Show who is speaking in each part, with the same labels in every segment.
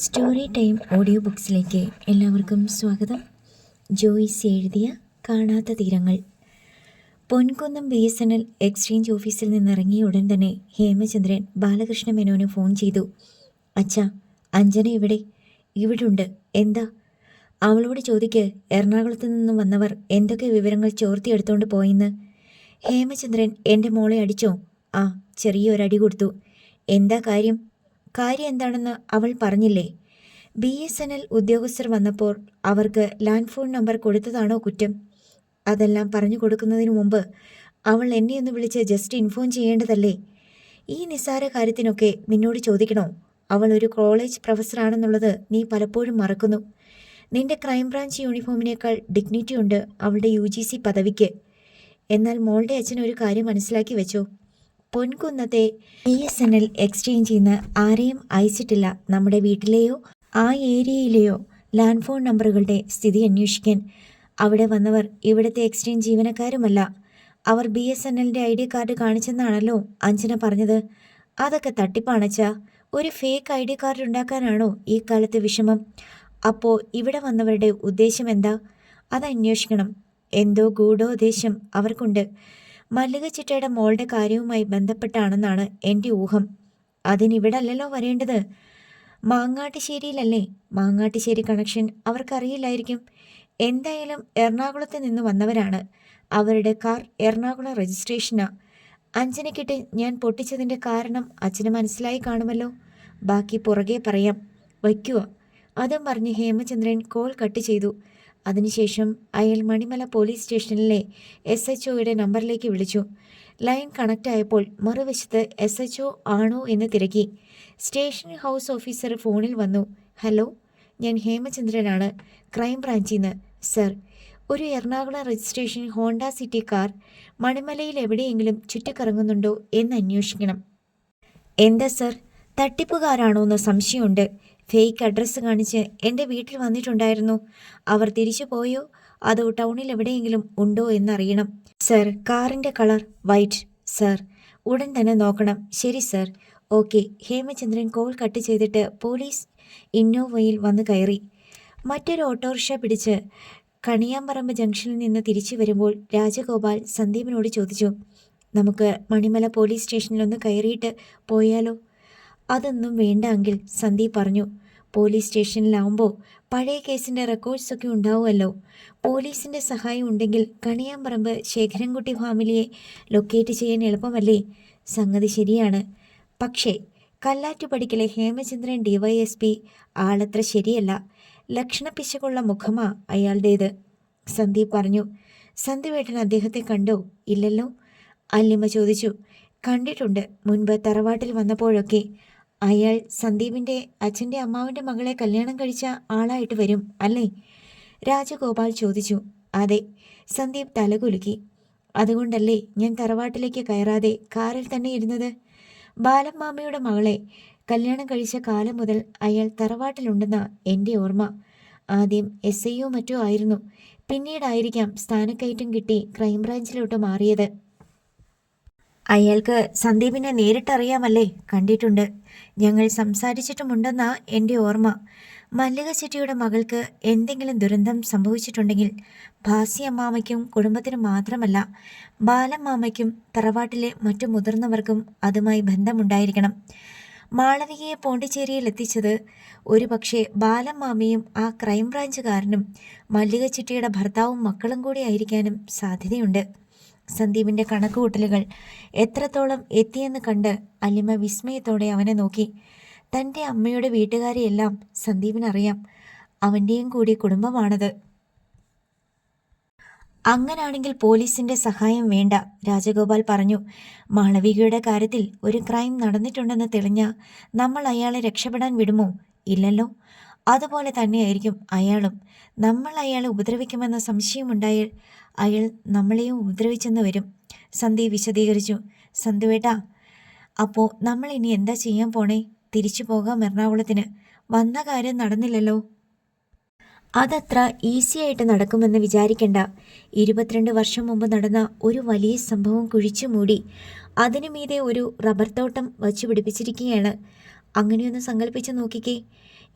Speaker 1: Story time audio ബുക്സിലേക്ക് എല്ലാവർക്കും സ്വാഗതം. ജോയിസ് എഴുതിയ കാണാത്ത തീരങ്ങൾ. Ponkunnam B S N L exchange ഓഫീസിൽ നിന്നിറങ്ങിയ ഉടൻ തന്നെ ഹേമചന്ദ്രൻ ബാലകൃഷ്ണ മേനോന് ഫോൺ ചെയ്തു. അച്ഛാ അഞ്ജന ഇവിടെ ഇവിടുണ്ട്. എന്താ? അവളോട് ചോദിക്ക് എറണാകുളത്ത് നിന്നും വന്നവർ എന്തൊക്കെ വിവരങ്ങൾ ചോർത്തിയെടുത്തോണ്ട് പോയെന്ന്? ഹേമചന്ദ്രൻ എന്റെ മോളെ അടിച്ചോ? ആ ചെറിയൊരടി കൊടുത്തു. എന്താ കാര്യം? കാര്യം എന്താണെന്ന് അവൾ പറഞ്ഞില്ലേ? ബി എസ് എൻ എൽ ഉദ്യോഗസ്ഥർ വന്നപ്പോൾ അവർക്ക് ലാൻഡ് ഫോൺ നമ്പർ കൊടുത്തതാണോ കുറ്റം? അതെല്ലാം പറഞ്ഞു കൊടുക്കുന്നതിന് മുമ്പ് അവൾ എന്നെ ഒന്ന് വിളിച്ച് ജസ്റ്റ് ഇൻഫോം ചെയ്യേണ്ടതല്ലേ? ഈ നിസ്സാര കാര്യത്തിനൊക്കെ നിന്നോട് ചോദിക്കണോ? അവൾ ഒരു കോളേജ് പ്രൊഫസറാണെന്നുള്ളത് നീ പലപ്പോഴും മറക്കുന്നു. നിന്റെ ക്രൈംബ്രാഞ്ച് യൂണിഫോമിനേക്കാൾ ഡിഗ്നിറ്റി ഉണ്ട് അവളുടെ യു പദവിക്ക്. എന്നാൽ മോളുടെ അച്ഛൻ ഒരു കാര്യം മനസ്സിലാക്കി വെച്ചോ? പൊൻകുന്നത്തെ ബി എസ് എൻ എൽ എക്സ്ചേഞ്ചിൽ നിന്ന് ആരെയും അയച്ചിട്ടില്ല. നമ്മുടെ വീട്ടിലെയോ ആ ഏരിയയിലെയോ ലാൻഡ് ഫോൺ നമ്പറുകളുടെ സ്ഥിതി അന്വേഷിക്കാൻ അവിടെ വന്നവർ ഇവിടുത്തെ എക്സ്ചേഞ്ച് ജീവനക്കാരുമല്ല. അവർ ബി എസ് എൻ എല്ലിന്റെ ഐ ഡി കാർഡ് കാണിച്ചെന്നാണല്ലോ അഞ്ജന പറഞ്ഞത്. അതൊക്കെ തട്ടിപ്പാണച്ച. ഒരു ഫേക്ക് ഐ ഡി കാർഡ് ഉണ്ടാക്കാനാണോ ഈ കാലത്ത് വിഷമം? അപ്പോൾ ഇവിടെ വന്നവരുടെ ഉദ്ദേശം എന്താ? അത് അന്വേഷിക്കണം എന്തോ ഗൂഢോദ്ദേശം അവർക്കുണ്ട്. മല്ലിക ചിറ്റയുടെ മോളുടെ കാര്യവുമായി ബന്ധപ്പെട്ടാണെന്നാണ് എന്റെ ഊഹം. അതിനിവിടല്ലല്ലോ വരേണ്ടത്? മാങ്ങാട്ടുശ്ശേരിയിലല്ലേ മാങ്ങാട്ടുശ്ശേരി കണക്ഷൻ അവർക്കറിയില്ലായിരിക്കും. എന്തായാലും എറണാകുളത്ത് നിന്ന് വന്നവരാണ്. അവരുടെ കാർ എറണാകുളം രജിസ്ട്രേഷനാ. അഞ്ജനക്കിട്ട് ഞാൻ പൊട്ടിച്ചതിന്റെ കാരണം അച്ഛന് മനസ്സിലായി കാണുമല്ലോ. ബാക്കി പുറകെ പറയാം. വയ്ക്കുക അതും പറഞ്ഞ് ഹേമചന്ദ്രൻ കോൾ കട്ട് ചെയ്തു. അതിനുശേഷം അയാൾ മണിമല പോലീസ് സ്റ്റേഷനിലെ എസ് എച്ച് ഒയുടെ നമ്പറിലേക്ക് വിളിച്ചു. ലൈൻ കണക്റ്റ് ആയപ്പോൾ മറുവശത്ത് എസ് എച്ച് ഒ ആണോ എന്ന് തിരക്കി. സ്റ്റേഷൻ ഹൗസ് ഓഫീസർ ഫോണിൽ വന്നു. ഹലോ ഞാൻ ഹേമചന്ദ്രനാണ്. ക്രൈം ബ്രാഞ്ചിൽ നിന്ന്. സർ ഒരു Ernakulam registration Honda City car മണിമലയിൽ എവിടെയെങ്കിലും ചുറ്റിക്കറങ്ങുന്നുണ്ടോ എന്ന് അന്വേഷിക്കണം. എന്താ സർ? തട്ടിപ്പുകാരാണോ എന്ന് സംശയമുണ്ട്. ഫേക്ക് അഡ്രസ്സ് കാണിച്ച് എന്റെ വീട്ടിൽ വന്നിട്ടുണ്ടായിരുന്നു. അവർ തിരിച്ചു പോയോ? അതോ ടൗണിൽ എവിടെയെങ്കിലും ഉണ്ടോ എന്നറിയണം. സർ കാറിന്റെ കളർ വൈറ്റ് സർ ഉടൻ തന്നെ നോക്കണം. ശരി sir okay Hemachandran call cut ചെയ്തിട്ട് പോലീസ് ഇന്നോവയിൽ വന്ന് കയറി. മറ്റൊരു ഓട്ടോറിക്ഷ പിടിച്ച് കണിയാമ്പറമ്പ് ജംഗ്ഷനിൽ നിന്ന് തിരിച്ചു വരുമ്പോൾ രാജഗോപാൽ സന്ദീപിനോട് ചോദിച്ചു നമുക്ക് മണിമല പോലീസ് സ്റ്റേഷനിലൊന്ന് കയറിയിട്ട് പോയാലോ? അതൊന്നും വേണ്ട എങ്കിൽ സന്ദീപ് പറഞ്ഞു പോലീസ് സ്റ്റേഷനിലാവുമ്പോൾ പഴയ കേസിന്റെ റെക്കോർഡ്സൊക്കെ ഉണ്ടാവുമല്ലോ. പോലീസിന്റെ സഹായം ഉണ്ടെങ്കിൽ കണിയാമ്പറമ്പ് ശേഖരൻകുട്ടി ഫാമിലിയെ ലൊക്കേറ്റ് ചെയ്യാൻ എളുപ്പമല്ലേ? സംഗതി ശരിയാണ്. പക്ഷേ കല്ലാറ്റുപടിക്കലെ ഹേമചന്ദ്രൻ ഡിവൈഎസ്പി ആളത്ര ശരിയല്ല. ലക്ഷണപ്പിശകുള്ള മുഖമാ അയാളുടേത്. സന്ദീപ് പറഞ്ഞു സന്ദീപേട്ടൻ അദ്ദേഹത്തെ കണ്ടോ? ഇല്ലല്ലോ? അല്ലിമ ചോദിച്ചു കണ്ടിട്ടുണ്ട്. മുൻപ് തറവാട്ടിൽ വന്നപ്പോഴൊക്കെ അയാൾ സന്ദീപിന്റെ അച്ഛന്റെ അമ്മാവിന്റെ മകളെ കല്യാണം കഴിച്ച ആളായിട്ട് വരും അല്ലേ? രാജഗോപാൽ ചോദിച്ചു. അതെ സന്ദീപ് തലകുലുക്കി. അതുകൊണ്ടല്ലേ ഞാൻ തറവാട്ടിലേക്ക് കയറാതെ കാറിൽ തന്നെ ഇരുന്നത്? ബാലമ്മാമ്മയുടെ മകളെ കല്യാണം കഴിച്ച കാലം മുതൽ അയാൾ തറവാട്ടിലുണ്ടെന്ന എന്റെ ഓർമ്മ. ആദ്യം എസ് ഐയോ മറ്റോ ആയിരുന്നു. പിന്നീടായിരിക്കാം സ്ഥാനക്കയറ്റം കിട്ടി ക്രൈംബ്രാഞ്ചിലോട്ട് മാറിയത്. അയാൾക്ക് സന്ദീപിനെ നേരിട്ടറിയാമല്ലേ? കണ്ടിട്ടുണ്ട്. ഞങ്ങൾ സംസാരിച്ചിട്ടുമുണ്ടെന്നാ എന്റെ ഓർമ്മ. മല്ലിക ചെട്ടിയുടെ മകൾക്ക് എന്തെങ്കിലും ദുരന്തം സംഭവിച്ചിട്ടുണ്ടെങ്കിൽ ഭാസി അമ്മാമയ്ക്കും കുടുംബത്തിനും മാത്രമല്ല ബാലമ്മാമയ്ക്കും തറവാട്ടിലെ മറ്റു മുതിർന്നവർക്കും അതുമായി ബന്ധമുണ്ടായിരിക്കണം. മാളവികയെ പോണ്ടിച്ചേരിയിൽ എത്തിച്ചത് ഒരു പക്ഷേ ബാലമ്മാമയും ആ ക്രൈംബ്രാഞ്ചുകാരനും മല്ലിക ചിട്ടിയുടെ ഭർത്താവും മക്കളും കൂടി ആയിരിക്കാനും സാധ്യതയുണ്ട്. സന്ദീപിന്റെ കണക്കുകൂട്ടലുകൾ എത്രത്തോളം എത്തിയെന്ന് കണ്ട് അലിമ വിസ്മയത്തോടെ അവനെ നോക്കി. തന്റെ അമ്മയുടെ വീട്ടുകാരെയെല്ലാം സന്ദീപിനറിയാം. അവന്റെയും കൂടി കുടുംബമാണത്. അങ്ങനാണെങ്കിൽ പോലീസിന്റെ സഹായം വേണ്ട രാജഗോപാൽ പറഞ്ഞു. മാളവികയുടെ കാര്യത്തിൽ ഒരു ക്രൈം നടന്നിട്ടുണ്ടെന്ന് തെളിഞ്ഞ നമ്മൾ അയാളെ രക്ഷപ്പെടാൻ വിടുമോ? ഇല്ലല്ലോ. അതുപോലെ തന്നെയായിരിക്കും അയാളും. നമ്മൾ അയാളെ ഉപദ്രവിക്കുമെന്ന സംശയമുണ്ടായാൽ അയാൾ നമ്മളെയും ഉപദ്രവിച്ചെന്ന് വരും. സന്ധി വിശദീകരിച്ചു. സന്ധുവേട്ടാ അപ്പോൾ നമ്മൾ ഇനി എന്താ ചെയ്യാൻ പോണേ? തിരിച്ചു പോകാം എറണാകുളത്തിന്. വന്ന കാര്യം നടന്നില്ലല്ലോ. അതത്ര ഈസി ആയിട്ട് നടക്കുമെന്ന് വിചാരിക്കണ്ട. ഇരുപത്തിരണ്ട് വർഷം മുമ്പ് നടന്ന ഒരു വലിയ സംഭവം കുഴിച്ചു മൂടി. അതിനു മീതെ ഒരു റബ്ബർ തോട്ടം വച്ചു പിടിപ്പിച്ചിരിക്കുകയാണ്. അങ്ങനെയൊന്ന് സങ്കല്പിച്ച് നോക്കിക്കേ.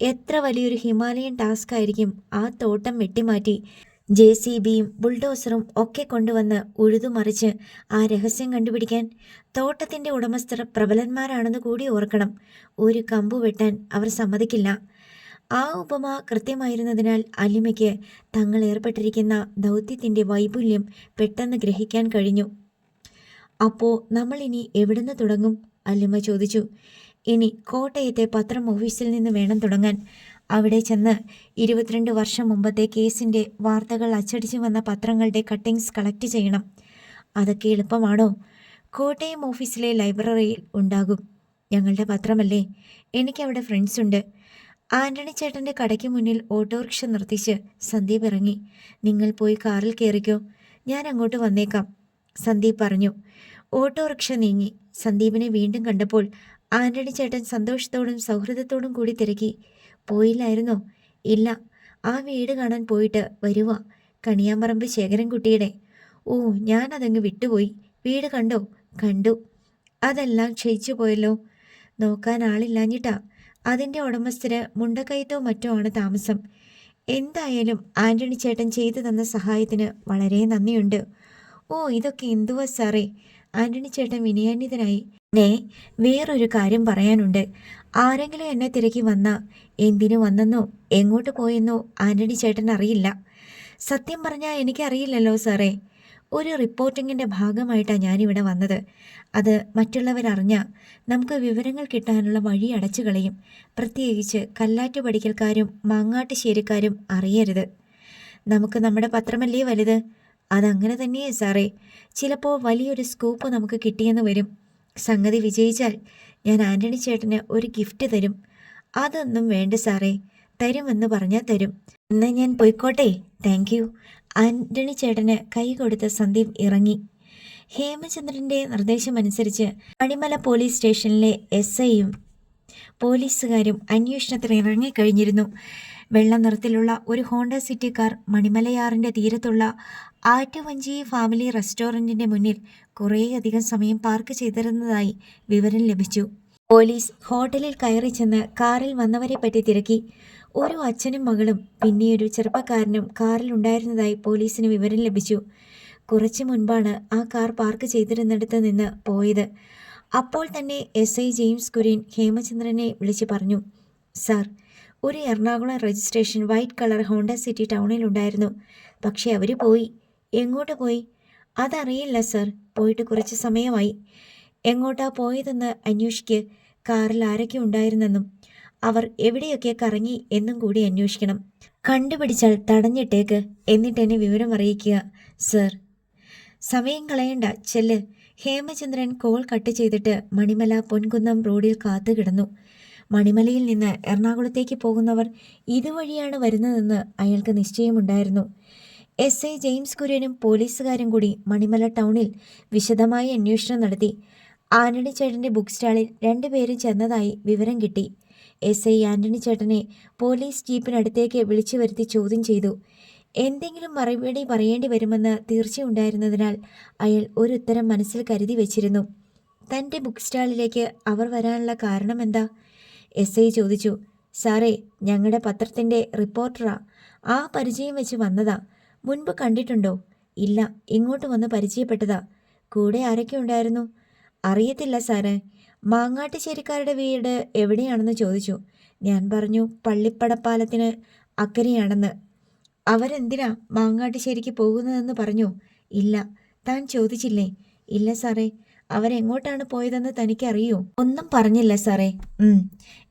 Speaker 1: എത്ര വലിയൊരു ഹിമാലയൻ ടാസ്ക് ആയിരിക്കും ആ തോട്ടം വെട്ടിമാറ്റി. ജെ സി ബിയും ബുൾഡോസറും ഒക്കെ കൊണ്ടുവന്ന് ഉഴുതുമറിച്ച് ആ രഹസ്യം കണ്ടുപിടിക്കാൻ തോട്ടത്തിന്റെ ഉടമസ്ഥർ പ്രബലന്മാരാണെന്ന് കൂടി ഓർക്കണം. ഒരു കമ്പു വെട്ടാൻ അവർ സമ്മതിക്കില്ല. ആ ഉപമ കൃത്യമായിരുന്നതിനാൽ അലിമയ്ക്ക് തങ്ങൾ ഏർപ്പെട്ടിരിക്കുന്ന ദൗത്യത്തിന്റെ വൈപുല്യം പെട്ടെന്ന് ഗ്രഹിക്കാൻ കഴിഞ്ഞു. അപ്പോൾ നമ്മൾ ഇനി എവിടുന്ന് തുടങ്ങും? അലിമ ചോദിച്ചു. ഇനി കോട്ടയത്തെ പത്രം ഓഫീസിൽ നിന്ന് വേണം തുടങ്ങാൻ. അവിടെ ചെന്ന് ഇരുപത്തിരണ്ട് വർഷം മുമ്പത്തെ കേസിന്റെ വാർത്തകൾ അച്ചടിച്ചു വന്ന പത്രങ്ങളുടെ കട്ടിങ്സ് കളക്ട് ചെയ്യണം. അതൊക്കെ എളുപ്പമാണോ? കോട്ടയം ഓഫീസിലെ ലൈബ്രറിയിൽ ഉണ്ടാകും. ഞങ്ങളുടെ പത്രമല്ലേ? എനിക്കവിടെ ഫ്രണ്ട്സ് ഉണ്ട്. ആന്റണി ചേട്ടന്റെ കടയ്ക്ക് മുന്നിൽ ഓട്ടോറിക്ഷ നിർത്തിച്ച് സന്ദീപ് ഇറങ്ങി. നിങ്ങൾ പോയി കാറിൽ കയറിക്കോ? ഞാൻ അങ്ങോട്ട് വന്നേക്കാം. സന്ദീപ് പറഞ്ഞു. ഓട്ടോറിക്ഷ നീങ്ങി. സന്ദീപിനെ വീണ്ടും കണ്ടപ്പോൾ ആന്റണി ചേട്ടൻ സന്തോഷത്തോടും സൗഹൃദത്തോടും കൂടി തിരക്കി. പോയില്ലായിരുന്നോ? ഇല്ല. ആ വീട് കാണാൻ പോയിട്ട് വരുവാ. കണിയാമ്പറമ്പ് ശേഖരൻകുട്ടിയുടെ. ഓ ഞാനതങ്ങ് വിട്ടുപോയി. വീട് കണ്ടോ? കണ്ടു. അതെല്ലാം ക്ഷയിച്ചു പോയല്ലോ. നോക്കാൻ ആളില്ലാഞ്ഞിട്ടാ. അതിന്റെ ഉടമസ്ഥര് മുണ്ടക്കയത്തോ മറ്റോ ആണ് താമസം. എന്തായാലും ആന്റണി ചേട്ടൻ ചെയ്തു തന്ന സഹായത്തിന് വളരെ നന്ദിയുണ്ട്. ഓ ഇതൊക്കെ എന്തുവാ സാറേ? ആന്റണി ചേട്ടൻ വിനയാന്വിതനായി നേ വേറൊരു കാര്യം പറയാനുണ്ട്. ആരെങ്കിലും എന്നെ തിരക്കി വന്ന എന്തിനു വന്നെന്നോ എങ്ങോട്ട് പോയെന്നോ ആന്റണി ചേട്ടൻ അറിയില്ല. സത്യം പറഞ്ഞാൽ എനിക്കറിയില്ലല്ലോ സാറേ. ഒരു റിപ്പോർട്ടിങ്ങിന്റെ ഭാഗമായിട്ടാണ് ഞാനിവിടെ വന്നത്. അത് മറ്റുള്ളവരറിഞ്ഞ നമുക്ക് വിവരങ്ങൾ കിട്ടാനുള്ള വഴി അടച്ചു കളയും. പ്രത്യേകിച്ച് കല്ലാറ്റ് പഠിക്കൽക്കാരും മാങ്ങാട്ടുശ്ശേരിക്കാരും അറിയരുത്. നമുക്ക് നമ്മുടെ പത്രമല്ലേ വലുത്? അതങ്ങനെ തന്നെയേ സാറേ. ചിലപ്പോൾ വലിയൊരു സ്കോപ്പ് നമുക്ക് കിട്ടിയെന്ന് വരും. സംഗതി വിജയിച്ചാൽ ഞാൻ ആന്റണി ചേട്ടന് ഒരു ഗിഫ്റ്റ് തരും. അതൊന്നും വേണ്ട സാറേ. തരുമെന്ന് പറഞ്ഞാൽ തരും. എന്നാൽ ഞാൻ പോയിക്കോട്ടെ. താങ്ക് യു ആന്റണി ചേട്ടന് കൈ കൊടുത്ത് സന്ദീപ് ഇറങ്ങി. ഹേമചന്ദ്രന്റെ നിർദ്ദേശമനുസരിച്ച് അടിമല പോലീസ് സ്റ്റേഷനിലെ എസ് ഐയും പോലീസുകാരും അന്വേഷണത്തിന് ഇറങ്ങിക്കഴിഞ്ഞിരുന്നു. വെള്ള നിറത്തിലുള്ള ഒരു ഹോണ്ട സിറ്റി കാർ മണിമലയാറിന്റെ തീരത്തുള്ള ആറ്റുവഞ്ചി ഫാമിലി റെസ്റ്റോറന്റിന്റെ മുന്നിൽ കുറേയധികം സമയം പാർക്ക് ചെയ്തിരുന്നതായി വിവരം ലഭിച്ചു. പോലീസ് ഹോട്ടലിൽ കയറി ചെന്ന് കാറിൽ വന്നവരെ പറ്റി തിരക്കി. ഒരു അച്ഛനും മകളും പിന്നെ ഒരു ചെറുപ്പക്കാരനും കാറിൽ ഉണ്ടായിരുന്നതായി പോലീസിന് വിവരം ലഭിച്ചു. കുറച്ചു മുൻപാണ് ആ കാർ പാർക്ക് ചെയ്തിരുന്നിടത്ത് നിന്ന് പോയത്. അപ്പോൾ തന്നെ എസ് ഐ ജെയിംസ് കുര്യൻ ഹേമചന്ദ്രനെ വിളിച്ചു പറഞ്ഞു സാർ ഒരു Ernakulam registration white colour Honda City ടൗണിൽ ഉണ്ടായിരുന്നു. പക്ഷേ അവർ പോയി. എങ്ങോട്ട് പോയി? അതറിയില്ല സർ. പോയിട്ട് കുറച്ച് സമയമായി. എങ്ങോട്ടാ പോയതെന്ന് അന്വേഷിക്ക്. കാറിൽ ആരൊക്കെ ഉണ്ടായിരുന്നെന്നും അവർ എവിടെയൊക്കെ കറങ്ങി എന്നും കൂടി അന്വേഷിക്കണം. കണ്ടുപിടിച്ചാൽ തടഞ്ഞിട്ടേക്ക് എന്നിട്ട് എന്നെ വിവരം അറിയിക്കുക സർ. സമയം കളയണ്ട ചെല്ല്. ഹേമചന്ദ്രൻ കോൾ കട്ട് ചെയ്തിട്ട് മണിമല പൊൻകുന്നം റോഡിൽ കാത്തു കിടന്നു. മണിമലയിൽ നിന്ന് എറണാകുളത്തേക്ക് പോകുന്നവർ ഇതുവഴിയാണ് വരുന്നതെന്ന് അയാൾക്ക് നിശ്ചയമുണ്ടായിരുന്നു. എസ് ഐ ജെയിംസ് കുര്യനും പോലീസുകാരും കൂടി മണിമല ടൗണിൽ വിശദമായി അന്വേഷണം നടത്തി. ആന്റണി ചേട്ടന്റെ ബുക്ക് സ്റ്റാളിൽ രണ്ടുപേരും ചെന്നതായി വിവരം കിട്ടി. എസ് ഐ ആന്റണി ചേട്ടനെ പോലീസ് ജീപ്പിനടുത്തേക്ക് വിളിച്ചു വരുത്തി ചോദ്യം ചെയ്തു. എന്തെങ്കിലും മറുപടി പറയേണ്ടി വരുമെന്ന് തീർച്ചയുണ്ടായിരുന്നതിനാൽ അയാൾ ഒരു ഉത്തരം മനസ്സിൽ കരുതി വെച്ചിരുന്നു. തന്റെ ബുക്ക് സ്റ്റാളിലേക്ക് അവർ വരാനുള്ള കാരണം എന്താ? എസ് ഐ ചോദിച്ചു. സാറേ ഞങ്ങളുടെ പത്രത്തിന്റെ റിപ്പോർട്ടറാ. ആ പരിചയം വെച്ച് വന്നതാ. മുൻപ് കണ്ടിട്ടുണ്ടോ? ഇല്ല ഇങ്ങോട്ട് വന്ന് പരിചയപ്പെട്ടതാ. കൂടെ ആരൊക്കെ ഉണ്ടായിരുന്നു? അറിയത്തില്ല സാറേ. മാങ്ങാട്ടുശ്ശേരിക്കാരുടെ വീട് എവിടെയാണെന്ന് ചോദിച്ചു. ഞാൻ പറഞ്ഞു പള്ളിപ്പടപ്പാലത്തിന് അക്കരെയാണെന്ന്. അവരെന്തിനാ മാങ്ങാട്ടുശ്ശേരിക്ക് പോകുന്നതെന്ന് പറഞ്ഞു. ഇല്ല താൻ ചോദിച്ചില്ലേ? ഇല്ല സാറേ. അവരെങ്ങോട്ടാണ് പോയതെന്ന് തനിക്കറിയോ? ഒന്നും പറഞ്ഞില്ല സാറേ.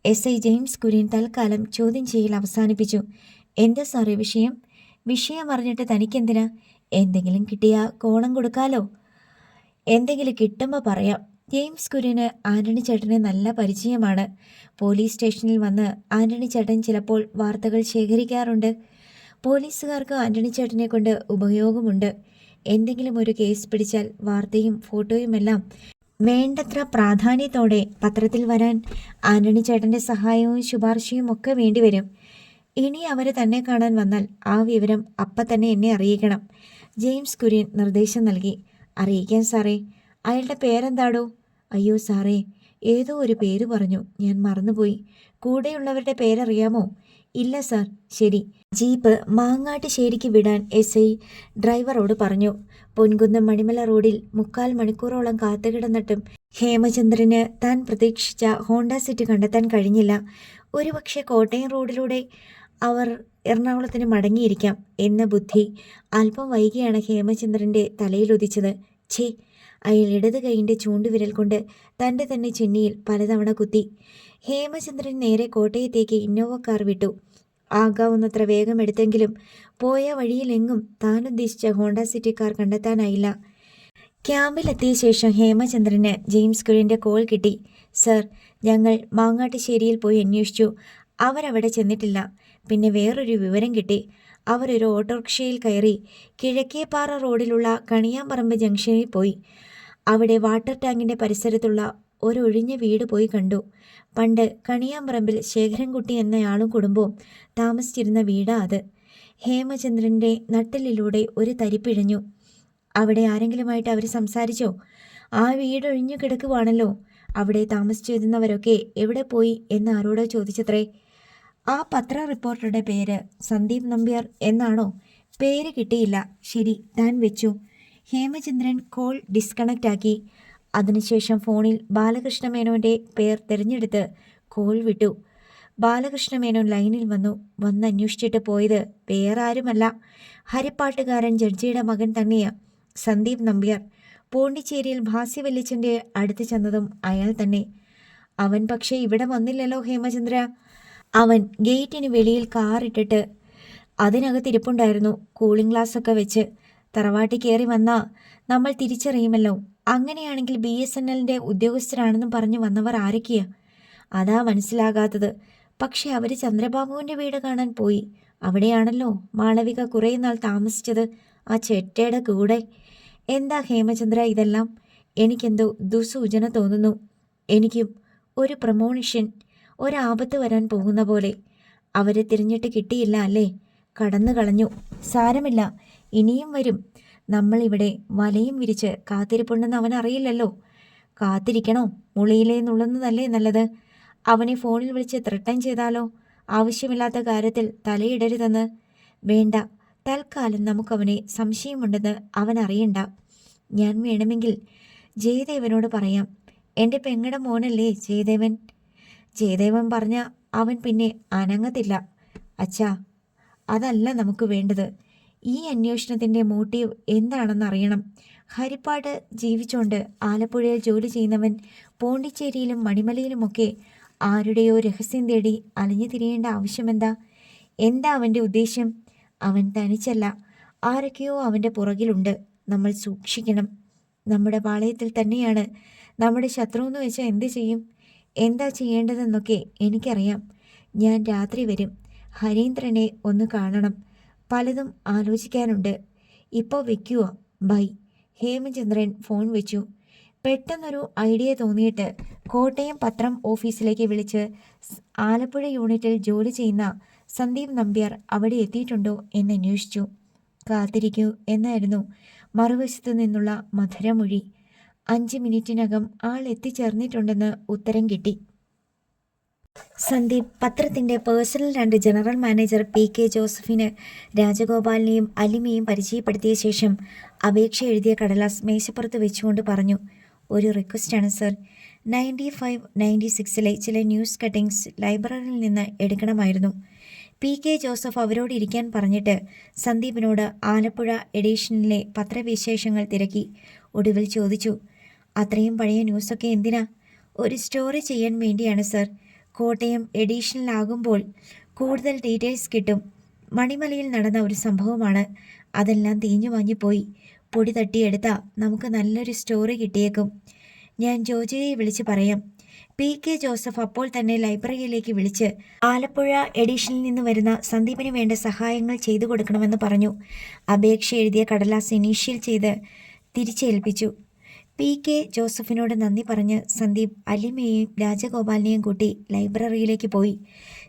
Speaker 1: എസ്. ഐ. ജെയിംസ് കുര്യൻ തൽക്കാലം ചോദ്യം ചെയ്യൽ അവസാനിപ്പിച്ചു. എന്താ സാറേ വിഷയം? വിഷയം അറിഞ്ഞിട്ട് തനിക്കെന്തിനാ? എന്തെങ്കിലും കിട്ടിയ കോണം കൊടുക്കാലോ? എന്തെങ്കിലും കിട്ടുമ്പോൾ പറയാം. ജെയിംസ് കുര്യന് ആന്റണി ചേട്ടനെ നല്ല പരിചയമാണ്. പോലീസ് സ്റ്റേഷനിൽ വന്ന് ആന്റണി ചേട്ടൻ ചിലപ്പോൾ വാർത്തകൾ ശേഖരിക്കാറുണ്ട്. പോലീസുകാർക്ക് ആന്റണി ചേട്ടനെ കൊണ്ട് ഉപയോഗമുണ്ട്. എന്തെങ്കിലും ഒരു കേസ് പിടിച്ചാൽ വാർത്തയും ഫോട്ടോയുമെല്ലാം വേണ്ടത്ര പ്രാധാന്യത്തോടെ പത്രത്തിൽ വരാൻ ആന്റണി ചേട്ടന്റെ സഹായവും ശുപാർശയും ഒക്കെ വേണ്ടിവരും. ഇനി അവർ തന്നെ കാണാൻ വന്നാൽ ആ വിവരം അപ്പം തന്നെ എന്നെ അറിയിക്കണം. ജെയിംസ് കുര്യൻ നിർദ്ദേശം നൽകി. അറിയിക്കാൻ സാറേ. അയാളുടെ പേരെന്താടോ? അയ്യോ സാറേ. ഏതോ ഒരു പേര് പറഞ്ഞു. ഞാൻ മറന്നുപോയി. കൂടെയുള്ളവരുടെ പേരറിയാമോ? ഇല്ല സാർ. ശരി. ജീപ്പ് മാങ്ങാട്ടുശ്ശേരിക്ക് വിടാൻ എസ് ഐ ഡ്രൈവറോട് പറഞ്ഞു. പൊൻകുന്നം മണിമല റോഡിൽ മുക്കാൽ മണിക്കൂറോളം കാത്തുകിടന്നിട്ടും ഹേമചന്ദ്രന് താൻ പ്രതീക്ഷിച്ച ഹോണ്ട സിറ്റി കണ്ടെത്താൻ കഴിഞ്ഞില്ല. ഒരുപക്ഷെ കോട്ടയം റോഡിലൂടെ അവർ എറണാകുളത്തിന് മടങ്ങിയിരിക്കാം എന്ന ബുദ്ധി അല്പം വൈകിയാണ് ഹേമചന്ദ്രന്റെ തലയിലുദിച്ചത് ഛേ അയാൾ ഇടത് കൈയിന്റെ ചൂണ്ടുവിരൽ കൊണ്ട് തന്റെ തന്നെ ചെന്നിയിൽ പലതവണ കുത്തി. ഹേമചന്ദ്രൻ നേരെ കോട്ടയത്തേക്ക് ഇന്നോവ കാർ വിട്ടു. ആകാവുന്നത്ര വേഗം എടുത്തെങ്കിലും പോയ വഴിയിലെങ്ങും താൻ ഉദ്ദേശിച്ച ഹോണ്ട സിറ്റി കാർ കണ്ടെത്താനായില്ല. ക്യാമ്പിലെത്തിയ ശേഷം ഹേമചന്ദ്രന് ജെയിംസ് കുഴിന്റെ കോൾ കിട്ടി. സർ ഞങ്ങൾ മാങ്ങാട്ടുശ്ശേരിയിൽ പോയി അന്വേഷിച്ചു. അവരവിടെ ചെന്നിട്ടില്ല. പിന്നെ വേറൊരു വിവരം കിട്ടി. അവരൊരു ഓട്ടോറിക്ഷയിൽ കയറി കിഴക്കേപ്പാറ റോഡിലുള്ള കണിയാമ്പറമ്പ് ജംഗ്ഷനിൽ പോയി. അവിടെ വാട്ടർ ടാങ്കിന്റെ പരിസരത്തുള്ള ഒരു ഒഴിഞ്ഞ വീട് പോയി കണ്ടു. പണ്ട് കണിയാമ്പറമ്പിൽ ശേഖരൻകുട്ടി എന്നയാളും കുടുംബവും താമസിച്ചിരുന്ന വീടാ അത്. ഹേമചന്ദ്രന്റെ നട്ടലിലൂടെ ഒരു തരിപ്പിഴഞ്ഞു അവിടെ ആരെങ്കിലുമായിട്ട് അവർ സംസാരിച്ചോ? ആ വീടൊഴിഞ്ഞു കിടക്കുവാണല്ലോ. അവിടെ താമസിച്ചിരുന്നവരൊക്കെ എവിടെ പോയി എന്ന് ആരോടോ ചോദിച്ചത്രേ. ആ പത്ര റിപ്പോർട്ടറുടെ പേര് സന്ദീപ് നമ്പ്യാർ എന്നാണോ? പേര് കിട്ടിയില്ല. ശരി താൻ വെച്ചു. ഹേമചന്ദ്രൻ കോൾ ഡിസ്കണക്റ്റ് ആക്കി. അതിനുശേഷം ഫോണിൽ ബാലകൃഷ്ണ മേനോന്റെ പേർ തിരഞ്ഞെടുത്ത് കോൾ വിട്ടു. ബാലകൃഷ്ണ മേനോൻ ലൈനിൽ വന്നു. വന്ന് അന്വേഷിച്ചിട്ട് പോയത് വേറെ ആരുമല്ല ഹരിപ്പാട്ടുകാരൻ ജഡ്ജിയുടെ മകൻ തന്നെയാ സന്ദീപ് നമ്പ്യാർ. പോണ്ടിച്ചേരിയിൽ ഭാസ്യവല്ലിച്ചന്റെ അടുത്ത് ചെന്നതും അയാൾ തന്നെ. അവൻ പക്ഷേ ഇവിടെ വന്നില്ലല്ലോ ഹേമചന്ദ്ര. അവൻ ഗേറ്റിന് വെളിയിൽ കാറിട്ടിട്ട് അതിനകത്തിരിപ്പുണ്ടായിരുന്നു കൂളിംഗ് ഗ്ലാസ് ഒക്കെ വെച്ച്. തറവാട്ടി കയറി വന്നാ നമ്മൾ തിരിച്ചറിയുമല്ലോ. അങ്ങനെയാണെങ്കിൽ ബി എസ് എൻ എല്ലിന്റെ ഉദ്യോഗസ്ഥരാണെന്നും പറഞ്ഞു വന്നവർ ആരൊക്കെയാ? അതാ മനസ്സിലാകാത്തത്. പക്ഷെ അവർ ചന്ദ്രബാബുവിന്റെ വീട് കാണാൻ പോയി. അവിടെയാണല്ലോ മാളവിക കുറേ നാൾ താമസിച്ചത്. ആ ചെറ്റയുടെ കൂടെ. എന്താ ഹേമചന്ദ്ര ഇതെല്ലാം? എനിക്കെന്തോ ദുസൂചന തോന്നുന്നു. എനിക്കും ഒരു പ്രമോണിഷൻ ഒരാപത്ത് വരാൻ പോകുന്ന പോലെ. അവരെ തിരിഞ്ഞിട്ട് കിട്ടിയില്ല അല്ലേ? കടന്നു കളഞ്ഞു. സാരമില്ല. ഇനിയും വരും. നമ്മളിവിടെ വലയും വിരിച്ച് കാത്തിരിപ്പുണ്ടെന്ന് അവൻ അറിയില്ലല്ലോ. കാത്തിരിക്കണോ? മുളിയിലേ നുള്ളുന്നതല്ലേ നല്ലത്? അവനെ ഫോണിൽ വിളിച്ച് ത്രട്ടൻ ചെയ്താലോ? ആവശ്യമില്ലാത്ത കാര്യത്തിൽ തലയിടരുതെന്ന്? വേണ്ട. തൽക്കാലം നമുക്കവനെ സംശയമുണ്ടെന്ന് അവൻ അറിയണ്ട. ഞാൻ വേണമെങ്കിൽ ജയദേവനോട് പറയാം. എന്റെ പെങ്ങടെ മോനല്ലേ ജയദേവൻ? ജയദേവൻ പറഞ്ഞ അവൻ പിന്നെ അനങ്ങത്തില്ല. അച്ഛാ അതല്ല നമുക്ക് വേണ്ടത്. ഈ അന്വേഷണത്തിന്റെ മോട്ടീവ് എന്താണെന്ന് അറിയണം. ഹരിപ്പാട് ജീവിച്ചുകൊണ്ട് ആലപ്പുഴയിൽ ജോലി ചെയ്യുന്നവൻ പോണ്ടിച്ചേരിയിലും മണിമലയിലുമൊക്കെ ആരുടെയോ രഹസ്യം തേടി അലഞ്ഞു തിരിയേണ്ട ആവശ്യമെന്താ? എന്താ അവന്റെ ഉദ്ദേശ്യം? അവൻ തനിച്ചല്ല. ആരൊക്കെയോ അവന്റെ പുറകിലുണ്ട്. നമ്മൾ സൂക്ഷിക്കണം. നമ്മുടെ പാളയത്തിൽ തന്നെയാണ്. നമ്മുടെ ശത്രു എന്ന് വെച്ചാൽ എന്ത് ചെയ്യും? എന്താ ചെയ്യേണ്ടതെന്നൊക്കെ എനിക്കറിയാം. ഞാൻ രാത്രി വരും. ഹരീന്ദ്രനെ ഒന്ന് കാണണം. പലതും ആലോചിക്കാനുണ്ട്. ഇപ്പോൾ വെക്കുവോ? ബൈ. ഹേമചന്ദ്രൻ ഫോൺ വെച്ചു. പെട്ടെന്നൊരു ഐഡിയ തോന്നിയിട്ട് കോട്ടയം പത്രം ഓഫീസിലേക്ക് വിളിച്ച് ആലപ്പുഴ യൂണിറ്റിൽ ജോലി ചെയ്യുന്ന സന്ദീപ് നമ്പ്യാർ അവിടെ എത്തിയിട്ടുണ്ടോ എന്ന് അന്വേഷിച്ചു കാത്തിരിക്കൂ എന്നായിരുന്നു. മറുവശത്തു നിന്നുള്ള മധുരമൊഴി. അഞ്ച് മിനിറ്റിനകം ആൾ എത്തിച്ചേർന്നിട്ടുണ്ടെന്ന് ഉത്തരം കിട്ടി. സന്ദീപ് പത്രത്തിന്റെ പേഴ്സണൽ രണ്ട് ജനറൽ മാനേജർ പി കെ ജോസഫിന് രാജഗോപാലിനെയും അലിമയും പരിചയപ്പെടുത്തിയ ശേഷം അപേക്ഷ എഴുതിയ കടലാസ് മേശപ്പുറത്ത് വെച്ചുകൊണ്ട് പറഞ്ഞു ഒരു റിക്വസ്റ്റാണ് സർ. നയന്റി ഫൈവ് നയന്റി സിക്സിലെ ചില ന്യൂസ് കട്ടിങ്സ് ലൈബ്രറിയിൽ നിന്ന് എടുക്കണമായിരുന്നു. പി കെ ജോസഫ് അവരോട് ഇരിക്കാൻ പറഞ്ഞിട്ട് സന്ദീപിനോട് ആലപ്പുഴ എഡീഷനിലെ പത്രവിശേഷങ്ങൾ തിരക്കി. ഒടുവിൽ ചോദിച്ചു അത്രയും പഴയ ന്യൂസൊക്കെ എന്തിനാ? ഒരു സ്റ്റോറി ചെയ്യാൻ വേണ്ടിയാണ് സർ. കോട്ടയം എഡീഷനിലാകുമ്പോൾ കൂടുതൽ ഡീറ്റെയിൽസ് കിട്ടും. മണിമലയിൽ നടന്ന ഒരു സംഭവമാണ്. അതെല്ലാം തീഞ്ഞു വാങ്ങിപ്പോയി പൊടി തട്ടിയെടുത്ത നമുക്ക് നല്ലൊരു സ്റ്റോറി കിട്ടിയേക്കും. ഞാൻ ജോജിയെ വിളിച്ച് പറയാം. പി കെ ജോസഫ് അപ്പോൾ തന്നെ ലൈബ്രറിയിലേക്ക് വിളിച്ച് ആലപ്പുഴ എഡീഷനിൽ നിന്ന് വരുന്ന സന്ദീപിന് വേണ്ട സഹായങ്ങൾ ചെയ്തു കൊടുക്കണമെന്ന് പറഞ്ഞു. അപേക്ഷ എഴുതിയ കടലാസ് ഇനീഷ്യൽ ചെയ്ത് തിരിച്ചേൽപ്പിച്ചു. പി കെ ജോസഫിനോട് നന്ദി പറഞ്ഞ് സന്ദീപ് അലിമയെയും രാജഗോപാലിനെയും കൂട്ടി ലൈബ്രറിയിലേക്ക് പോയി.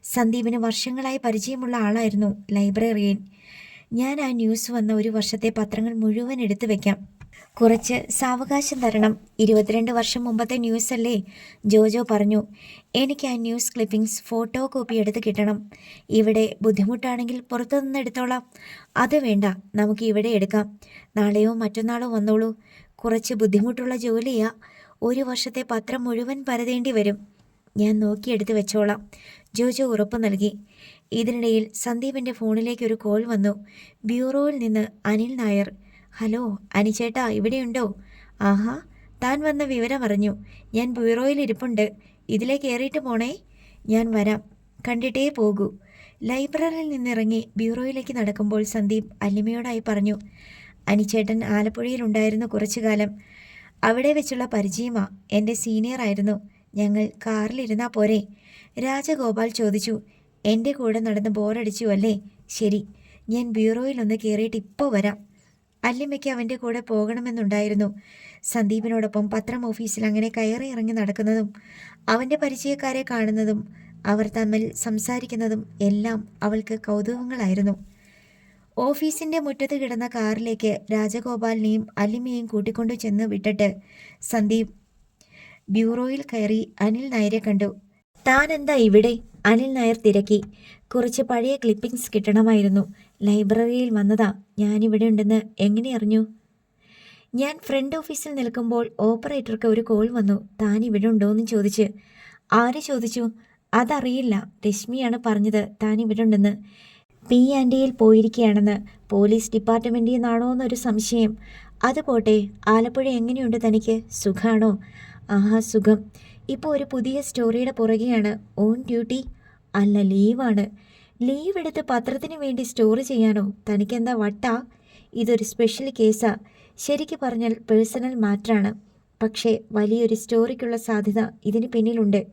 Speaker 1: സന്ദീപിന് വർഷങ്ങളായി പരിചയമുള്ള ആളായിരുന്നു ലൈബ്രറിയൻ. ഞാൻ ആ ന്യൂസ് വന്ന ഒരു വർഷത്തെ പത്രങ്ങൾ മുഴുവൻ എടുത്തു വെക്കാം. കുറച്ച് സാവകാശം തരണം. ഇരുപത്തിരണ്ട് വർഷം മുമ്പത്തെ ന്യൂസ് അല്ലേ ജോജോ പറഞ്ഞു. എനിക്ക് ആ ന്യൂസ് ക്ലിപ്പിംഗ്സ് ഫോട്ടോ കോപ്പി എടുത്ത് കിട്ടണം. ഇവിടെ ബുദ്ധിമുട്ടാണെങ്കിൽ പുറത്തുനിന്ന് എടുത്തോളാം. അത് വേണ്ട. നമുക്ക് ഇവിടെ എടുക്കാം. നാളെയോ മറ്റന്നാളോ വന്നോളൂ. കുറച്ച് ബുദ്ധിമുട്ടുള്ള ജോലിയാ. ഒരു വർഷത്തെ പത്രം മുഴുവൻ പരതേണ്ടി വരും. ഞാൻ നോക്കിയെടുത്ത് വെച്ചോളാം. ജോജോ ഉറപ്പ് നൽകി. ഇതിനിടയിൽ സന്ദീപിന്റെ ഫോണിലേക്ക് ഒരു കോൾ വന്നു. ബ്യൂറോയിൽ നിന്ന് അനിൽ നായർ. ഹലോ അനിച്ചേട്ടാ ഇവിടെയുണ്ടോ? ആഹാ താൻ വന്ന വിവരം അറിഞ്ഞു. ഞാൻ ബ്യൂറോയിൽ ഇരിപ്പുണ്ട്. ഇതിലേ കയറിയിട്ട് പോണേ. ഞാൻ വരാം. കണ്ടിട്ടേ പോകൂ. ലൈബ്രറിയിൽ നിന്നിറങ്ങി ബ്യൂറോയിലേക്ക് നടക്കുമ്പോൾ സന്ദീപ് അല്ലിമയോടായി പറഞ്ഞു അനിച്ചേട്ടൻ ആലപ്പുഴയിലുണ്ടായിരുന്നു കുറച്ചു കാലം അവിടെ വെച്ചുള്ള പരിചയമാ. എന്റെ സീനിയർ ആയിരുന്നു. ഞങ്ങൾ കാറിലിരുന്നാ പോരെ. രാജഗോപാൽ ചോദിച്ചു എന്റെ കൂടെ നടന്ന് ബോറടിച്ചു അല്ലേ? ശരി ഞാൻ ബ്യൂറോയിലൊന്ന് കയറിയിട്ട് ഇപ്പോൾ വരാം. അല്ലിമ്മയ്ക്ക് അവന്റെ കൂടെ പോകണമെന്നുണ്ടായിരുന്നു. സന്ദീപിനോടൊപ്പം പത്രം ഓഫീസിൽ അങ്ങനെ കയറി ഇറങ്ങി നടക്കുന്നതും അവന്റെ പരിചയക്കാരെ കാണുന്നതും അവർ തമ്മിൽ സംസാരിക്കുന്നതും എല്ലാം അവൾക്ക് കൗതുകങ്ങളായിരുന്നു. ഓഫീസിന്റെ മുറ്റത്ത് കിടന്ന കാറിലേക്ക് രാജഗോപാലിനെയും അലിമയെയും കൂട്ടിക്കൊണ്ടു ചെന്ന് വിട്ടിട്ട് സന്ദീപ് ബ്യൂറോയിൽ കയറി അനിൽ നായരെ കണ്ടു. താൻ എന്താ ഇവിടെ? അനിൽ നായർ തിരക്കി. കുറച്ച് പഴയ ക്ലിപ്പിംഗ്സ് കിട്ടണമായിരുന്നു. ലൈബ്രറിയിൽ വന്നതാ. ഞാനിവിടെ ഉണ്ടെന്ന് എങ്ങനെ അറിഞ്ഞു? ഞാൻ ഫ്രണ്ട് ഓഫീസിൽ നിൽക്കുമ്പോൾ ഓപ്പറേറ്റർക്ക് ഒരു കോൾ വന്നു. താൻ ഇവിടെ ഉണ്ടോയെന്ന് ചോദിച്ച്. ആര് ചോദിച്ചു? അതറിയില്ല. രശ്മിയാണ് പറഞ്ഞത്. താൻ ഇവിടെ ഉണ്ടെന്ന്. പി ആൻഡിയിൽ പോയിരിക്കുകയാണെന്ന് പോലീസ് ഡിപ്പാർട്ട്മെന്റിൽ നിന്നാണോ എന്നൊരു സംശയം. അത് പോട്ടെ ആലപ്പുഴ എങ്ങനെയുണ്ട് തനിക്ക്? സുഖാണോ? ആഹാ സുഖം. ഇപ്പോൾ ഒരു പുതിയ സ്റ്റോറിയുടെ പുറകെയാണ് ഓൺ ഡ്യൂട്ടി. അല്ല ലീവാണ്. ലീവ് എടുത്ത് പത്രത്തിന് വേണ്ടി സ്റ്റോറി ചെയ്യാനോ? തനിക്കെന്താ വട്ട? ഇതൊരു സ്പെഷ്യൽ കേസാ. ശരിക്ക് പറഞ്ഞാൽ പേഴ്സണൽ മാറ്ററാണ് പക്ഷേ വലിയൊരു സ്റ്റോറിക്കുള്ള സാധ്യത ഇതിന് പിന്നിലുണ്ട്.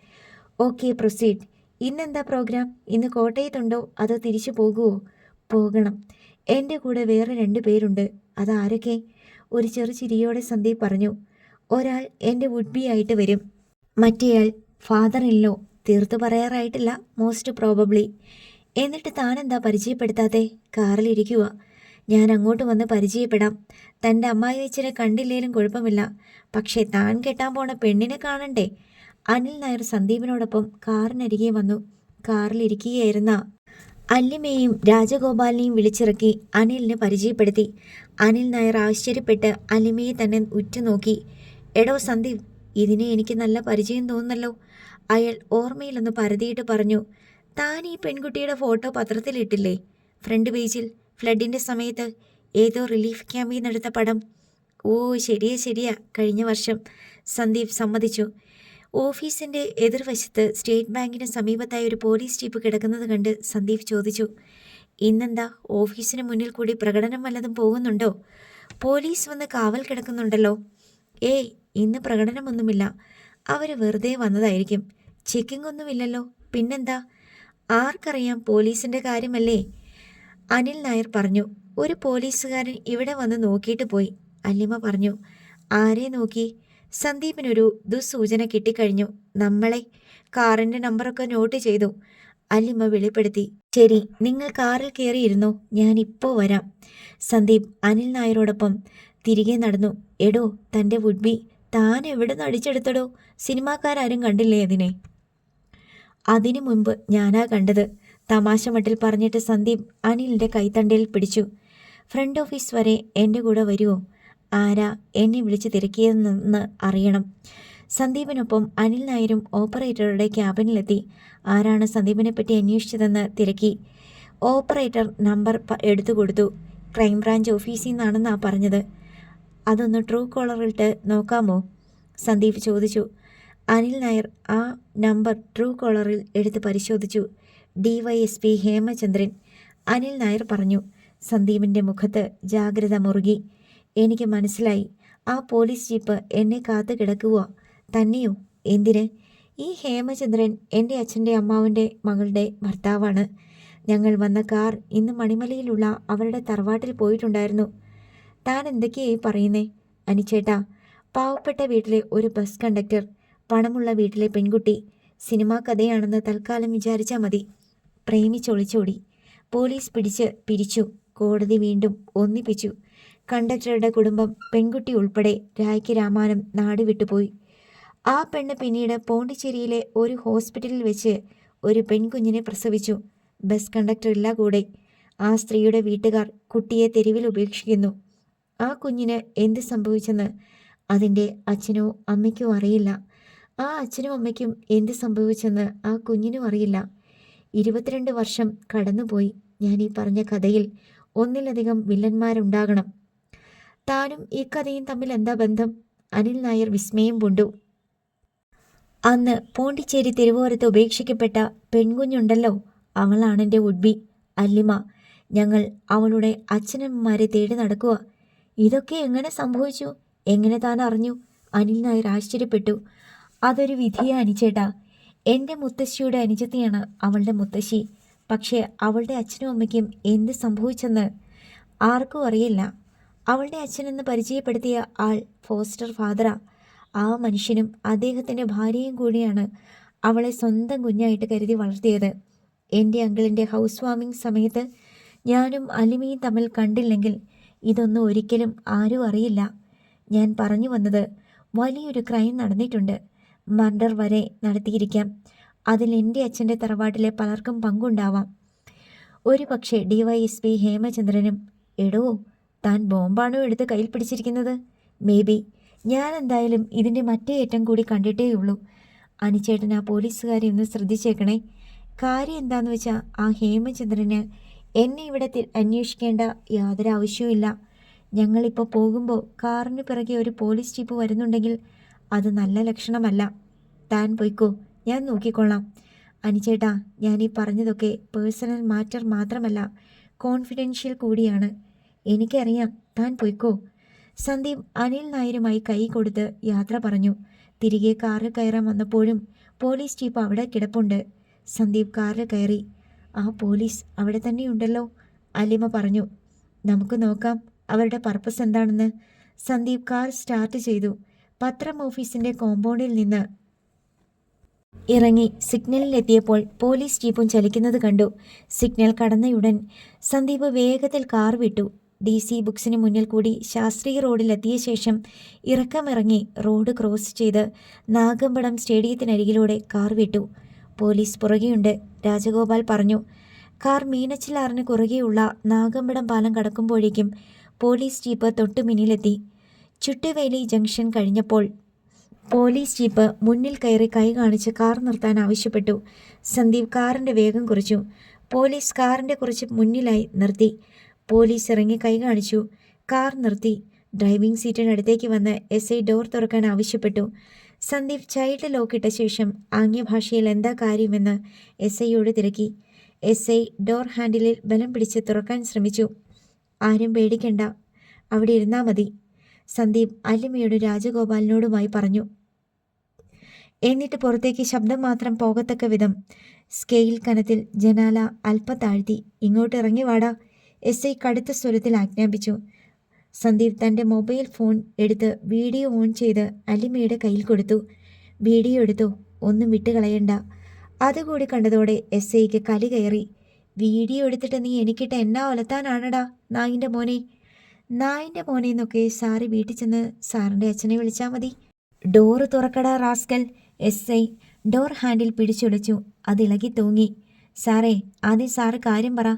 Speaker 1: Okay proceed. ഇന്നെന്താ പ്രോഗ്രാം? ഇന്ന് കോട്ടയത്തുണ്ടോ? അതോ തിരിച്ചു പോകുമോ പോകണം. എന്റെ കൂടെ വേറെ രണ്ട് പേരുണ്ട്. അതാരൊക്കെ ഒരു ചെറു ചിരിയോടെ സന്ദീപ് പറഞ്ഞു. ഒരാൾ എന്റെ വുഡ് ബി ആയിട്ട് വരും. മറ്റേയാൾ ഫാദർ ഇല്ലോ തീർത്തു പറയാറായിട്ടില്ല മോസ്റ്റ് പ്രോബബ്ലി. എന്നിട്ട് താനെന്താ പരിചയപ്പെടുത്താതെ കാറിലിരിക്കുക ഞാൻ അങ്ങോട്ട് വന്ന് പരിചയപ്പെടാം. തന്റെ അമ്മായി വെച്ചിനെ കണ്ടില്ലേലും കുഴപ്പമില്ല. പക്ഷേ താൻ കെട്ടാൻ പോണ പെണ്ണിനെ കാണണ്ടേ? അനിൽ നായർ സന്ദീപിനോടൊപ്പം കാറിനരികെ വന്നു. കാറിലിരിക്കുകയായിരുന്ന അല്ലിമയെയും രാജഗോപാലിനെയും വിളിച്ചിറക്കി അനിലിനെ പരിചയപ്പെടുത്തി. അനിൽ നായർ ആശ്ചര്യപ്പെട്ട് അല്ലിമയെ തന്നെ ഉറ്റുനോക്കി. എടോ സന്ദീപ് ഇതിനെ എനിക്ക് നല്ല പരിചയം തോന്നുന്നല്ലോ. അയാൾ ഓർമ്മയിലൊന്ന് പരതിയിട്ട് പറഞ്ഞു താൻ ഈ പെൺകുട്ടിയുടെ ഫോട്ടോ പത്രത്തിലിട്ടില്ലേ? ഫ്രണ്ട് പേജിൽ ഫ്ലഡിന്റെ സമയത്ത് ഏതോ റിലീഫ് ക്യാമ്പിൽ നിന്നെടുത്ത പടം. ഓ ശരിയാ ശരിയാ കഴിഞ്ഞ വർഷം സന്ദീപ് സമ്മതിച്ചു. ഓഫീസിന്റെ എതിർവശത്ത് സ്റ്റേറ്റ് ബാങ്കിന് സമീപത്തായി ഒരു പോലീസ് ജീപ്പ് കിടക്കുന്നത് കണ്ട് സന്ദീപ് ചോദിച്ചു ഇന്നെന്താ? ഓഫീസിന് മുന്നിൽ കൂടി പ്രകടനം വല്ലതും പോകുന്നുണ്ടോ? പോലീസ് വന്ന് കാവൽ കിടക്കുന്നുണ്ടല്ലോ. ഏയ് ഇന്ന് പ്രകടനമൊന്നുമില്ല. അവർ വെറുതെ വന്നതായിരിക്കും. ചെക്കിംഗ് ഒന്നുമില്ലല്ലോ. പിന്നെന്താ? ആർക്കറിയാം പോലീസിന്റെ കാര്യമല്ലേ? അനിൽ നായർ പറഞ്ഞു ഒരു പോലീസുകാരൻ ഇവിടെ വന്ന് നോക്കിയിട്ട് പോയി അല്ലിമ പറഞ്ഞു ആരെ നോക്കി? സന്ദീപിനൊരു ദുസൂചന കിട്ടിക്കഴിഞ്ഞു. നമ്മളെ കാറിന്റെ നമ്പറൊക്കെ നോട്ട് ചെയ്തു. അല്ലിമ്മ വെളിപ്പെടുത്തി. ശരി നിങ്ങൾ കാറിൽ കയറിയിരുന്നു? ഞാനിപ്പോൾ വരാം. സന്ദീപ് അനിൽ നായരോടൊപ്പം തിരികെ നടന്നു. എടോ തന്റെ വുഡ്ബി താൻ എവിടെ നടിച്ചെടുത്തടോ സിനിമാക്കാരും കണ്ടില്ലേ അതിനെ? അതിനു മുൻപ് ഞാനാ കണ്ടത് തമാശ മട്ടിൽ പറഞ്ഞിട്ട് സന്ദീപ് അനിലിന്റെ കൈത്തണ്ടയിൽ പിടിച്ചു. ഫ്രണ്ട് ഓഫീസ് വരെ എന്റെ കൂടെ വരുമോ ആരാ എന്നെ വിളിച്ച് തിരക്കിയതെന്ന് അറിയണം. സന്ദീപിനൊപ്പം അനിൽ നായരും ഓപ്പറേറ്ററുടെ ക്യാബിനിലെത്തി. ആരാണ് സന്ദീപിനെ പറ്റി അന്വേഷിച്ചതെന്ന് തിരക്കി. ഓപ്പറേറ്റർ നമ്പർ എടുത്തു കൊടുത്തു. ക്രൈംബ്രാഞ്ച് ഓഫീസിൽ നിന്നാണെന്നാ പറഞ്ഞത്. അതൊന്ന് ട്രൂ കോളറിട്ട് നോക്കാമോ? സന്ദീപ് ചോദിച്ചു. അനിൽ നായർ ആ നമ്പർ ട്രൂ കോളറിൽ എടുത്ത് പരിശോധിച്ചു. D Y S P Hemachandran. Anil Nair പറഞ്ഞു. സന്ദീപിന്റെ മുഖത്ത് ജാഗ്രത മുറുകി. എനിക്ക് മനസ്സിലായി. ആ പോലീസ് ജീപ്പ് എന്നെ കാത്തു കിടക്കുക തന്നെയോ? എന്തിന്? ഈ ഹേമചന്ദ്രൻ എന്റെ അച്ഛന്റെ അമ്മാവന്റെ മകളുടെ ഭർത്താവാണ്. ഞങ്ങൾ വന്ന കാർ ഇന്ന് മണിമലയിലുള്ള അവരുടെ തറവാട്ടിൽ പോയിട്ടുണ്ടായിരുന്നു. താൻ എന്തൊക്കെയായി പറയുന്നേ? അനിച്ചേട്ടാ പാവപ്പെട്ട വീട്ടിലെ ഒരു ബസ് കണ്ടക്ടർ പണമുള്ള വീട്ടിലെ പെൺകുട്ടി സിനിമാ കഥയാണെന്ന് തൽക്കാലം വിചാരിച്ചാൽ മതി. പ്രേമിച്ചൊളിച്ചോടി. പോലീസ് പിടിച്ച് പിരിച്ചു. കോടതി വീണ്ടും ഒന്നിപ്പിച്ചു. കണ്ടക്ടറുടെ കുടുംബം പെൺകുട്ടി ഉൾപ്പെടെ രായ്ക്ക് രാമാനം നാട് വിട്ടുപോയി ആ പെണ്ണ് പിന്നീട് പോണ്ടിച്ചേരിയിലെ ഒരു ഹോസ്പിറ്റലിൽ വെച്ച് ഒരു പെൺകുഞ്ഞിനെ പ്രസവിച്ചു. ബസ് കണ്ടക്ടറില്ല കൂടെ. ആ സ്ത്രീയുടെ വീട്ടുകാർ കുട്ടിയെ തെരുവിൽ ഉപേക്ഷിക്കുന്നു. ആ കുഞ്ഞിന് എന്ത് സംഭവിച്ചെന്ന് അതിന്റെ അച്ഛനോ അമ്മയ്ക്കോ അറിയില്ല. ആ അച്ഛനും അമ്മയ്ക്കും എന്ത് സംഭവിച്ചെന്ന് ആ കുഞ്ഞിനും അറിയില്ല. ഇരുപത്തിരണ്ട് വർഷം കടന്നുപോയി. ഞാൻ ഈ പറഞ്ഞ കഥയിൽ ഒന്നിലധികം വില്ലന്മാരുണ്ടാകണം. താനും ഈ കഥയും തമ്മിൽ എന്താ ബന്ധം? അനിൽ നായർ വിസ്മയം പൂണ്ടു. അന്ന് പോണ്ടിച്ചേരി തിരുവോരത്ത് ഉപേക്ഷിക്കപ്പെട്ട പെൺകുഞ്ഞുണ്ടല്ലോ. അവളാണെന്റെ ഉഡ്ബി അല്ലിമ. ഞങ്ങൾ അവളുടെ അച്ഛനമ്മമാരെ തേടി നടക്കുക. ഇതൊക്കെ എങ്ങനെ സംഭവിച്ചു? എങ്ങനെ താൻ അറിഞ്ഞു? അനിൽ നായർ ആശ്ചര്യപ്പെട്ടു. അതൊരു വിധിയെ അനിച്ചേട്ടാ. എന്റെ മുത്തശ്ശിയുടെ അനുജത്തിയാണ് അവളുടെ മുത്തശ്ശി. പക്ഷേ അവളുടെ അച്ഛനും അമ്മയ്ക്കും എന്ത് സംഭവിച്ചെന്ന് ആർക്കും അറിയില്ല. അവളുടെ അച്ഛനെന്ന് പരിചയപ്പെടുത്തിയ ആൾ ഫോസ്റ്റർ ഫാദറാ. ആ മനുഷ്യനും അദ്ദേഹത്തിന്റെ ഭാര്യയും കൂടിയാണ് അവളെ സ്വന്തം കുഞ്ഞായിട്ട് കരുതി വളർത്തിയത്. എന്റെ അങ്കിളിന്റെ ഹൗസ് വാമിംഗ് സമയത്ത് ഞാനും അലിമയും തമ്മിൽ കണ്ടില്ലെങ്കിൽ ഇതൊന്നും ഒരിക്കലും ആരും അറിയില്ല. ഞാൻ പറഞ്ഞു വന്നത് വലിയൊരു ക്രൈം നടന്നിട്ടുണ്ട്. മർഡർ വരെ നടത്തിയിരിക്കാം. അതിൽ എന്റെ അച്ഛന്റെ തറവാട്ടിലെ പലർക്കും പങ്കുണ്ടാവാം. ഒരു പക്ഷേ ഡി വൈ എസ് പി ഹേമചന്ദ്രനും എടോ താൻ ബോംബാണോ എടുത്ത് കയ്യിൽ പിടിച്ചിരിക്കുന്നത്? Maybe. ഞാൻ എന്തായാലും ഇതിന്റെ മറ്റേ ഏറ്റം കൂടി കണ്ടിട്ടേയുള്ളൂ അനിച്ചേട്ടൻ ആ പോലീസുകാരെ ഒന്ന് ശ്രദ്ധിച്ചേക്കണേ. കാര്യം എന്താന്ന് വെച്ചാൽ ആ ഹേമചന്ദ്രന് എന്നെ ഇവിടെ അന്വേഷിക്കേണ്ട യാതൊരു ആവശ്യവുമില്ല ഞങ്ങളിപ്പോൾ പോകുമ്പോൾ കാറിന് പിറകെ ഒരു പോലീസ് ജീപ്പ് വരുന്നുണ്ടെങ്കിൽ അത് നല്ല ലക്ഷണമല്ല. താൻ പോയിക്കോ ഞാൻ നോക്കിക്കൊള്ളാം. അനിച്ചേട്ടാ ഞാൻ ഈ പറഞ്ഞതൊക്കെ പേഴ്സണൽ മാറ്റർ മാത്രമല്ല കോൺഫിഡൻഷ്യൽ കൂടിയാണ്. എനിക്കറിയാം. താൻ പൊയ്ക്കോ. സന്ദീപ് അനിൽ നായരുമായി കൈ കൊടുത്ത് യാത്ര പറഞ്ഞു. തിരികെ കാറിൽ കയറാൻ വന്നപ്പോഴും പോലീസ് ജീപ്പ് അവിടെ കിടപ്പുണ്ട്. സന്ദീപ് കാറിൽ കയറി. ആ പോലീസ് അവിടെ തന്നെയുണ്ടല്ലോ? അലിമ പറഞ്ഞു. നമുക്ക് നോക്കാം അവരുടെ പർപ്പസ് എന്താണെന്ന്. സന്ദീപ് കാർ സ്റ്റാർട്ട് ചെയ്തു. പത്രം ഓഫീസിന്റെ കോമ്പൗണ്ടിൽ നിന്ന് ഇറങ്ങി. സിഗ്നലിൽ എത്തിയപ്പോൾ പോലീസ് ജീപ്പും ചലിക്കുന്നത് കണ്ടു. സിഗ്നൽ കടന്നയുടൻ സന്ദീപ് വേഗത്തിൽ കാർ വിട്ടു. ഡി സി ബുക്സിന് മുന്നിൽ കൂടി ശാസ്ത്രീയ റോഡിലെത്തിയ ശേഷം ഇറക്കമിറങ്ങി റോഡ് ക്രോസ് ചെയ്ത് നാഗമ്പടം സ്റ്റേഡിയത്തിനരികിലൂടെ കാർ വിട്ടു. പോലീസ് പുറകെയുണ്ട് രാജഗോപാൽ പറഞ്ഞു. കാർ മീനച്ചിലാറിന് കുറുകെയുള്ള നാഗമ്പടം പാലം കടക്കുമ്പോഴേക്കും പോലീസ് ജീപ്പ് തൊട്ടു മുന്നിലെത്തി ചുട്ടുവേലി ജംഗ്ഷൻ കഴിഞ്ഞപ്പോൾ പോലീസ് ജീപ്പ് മുന്നിൽ കയറി കൈ കാണിച്ച് കാർ നിർത്താൻ ആവശ്യപ്പെട്ടു. സന്ദീപ് കാറിന്റെ വേഗം കുറച്ചു. പോലീസ് കാറിന്റെ കുറച്ച് മുന്നിലായി നിർത്തി. പോലീസ് ഇറങ്ങി കൈ കാണിച്ചു. കാർ നിർത്തി. ഡ്രൈവിംഗ് സീറ്റിനടുത്തേക്ക് വന്ന് എസ് ഐ ഡോർ തുറക്കാൻ ആവശ്യപ്പെട്ടു. സന്ദീപ് ചൈൽഡ് ലോക്ക് ഇട്ട ശേഷം ആംഗ്യഭാഷയിൽ എന്താ കാര്യമെന്ന് എസ് ഐയോട് തിരക്കി. എസ് ഐ ഡോർ ഹാൻഡിലിൽ ബലം പിടിച്ച് തുറക്കാൻ ശ്രമിച്ചു. ആരും പേടിക്കണ്ട. അവിടെ ഇരുന്നാ മതി. സന്ദീപ് അല്ലിമയോട് രാജഗോപാലിനോടുമായി പറഞ്ഞു. എന്നിട്ട് പുറത്തേക്ക് ശബ്ദം മാത്രം പോകത്തക്ക വിധം. സ്കെയിൽ കനത്തിൽ ജനാല അല്പ താഴ്ത്തി. ഇങ്ങോട്ട് ഇറങ്ങി വാടാ. എസ് ഐ കടുത്ത സ്വരത്തിൽ ആജ്ഞാപിച്ചു. സന്ദീപ് തന്റെ മൊബൈൽ ഫോൺ എടുത്ത് വീഡിയോ ഓൺ ചെയ്ത് അലിമയുടെ കയ്യിൽ കൊടുത്തു. വീഡിയോ എടുത്തു. ഒന്നും വിട്ടുകളയണ്ട. അതുകൂടി കണ്ടതോടെ എസ് ഐക്ക് കലി കയറി. വീഡിയോ എടുത്തിട്ട് നീ എനിക്കിട്ട് എന്നാ ഒലത്താനാണടാ നായിന്റെ മോനെ. നായിന്റെ മോനെ എന്നൊക്കെ സാറ് വീട്ടിൽ ചെന്ന് സാറിന്റെ അച്ഛനെ വിളിച്ചാൽ മതി. Door തുറക്കടാ rascal. S I door handle പിടിച്ചൊളിച്ചു അതിളകി തൂങ്ങി. സാറേ ആദ്യം സാറ് കാര്യം പറ.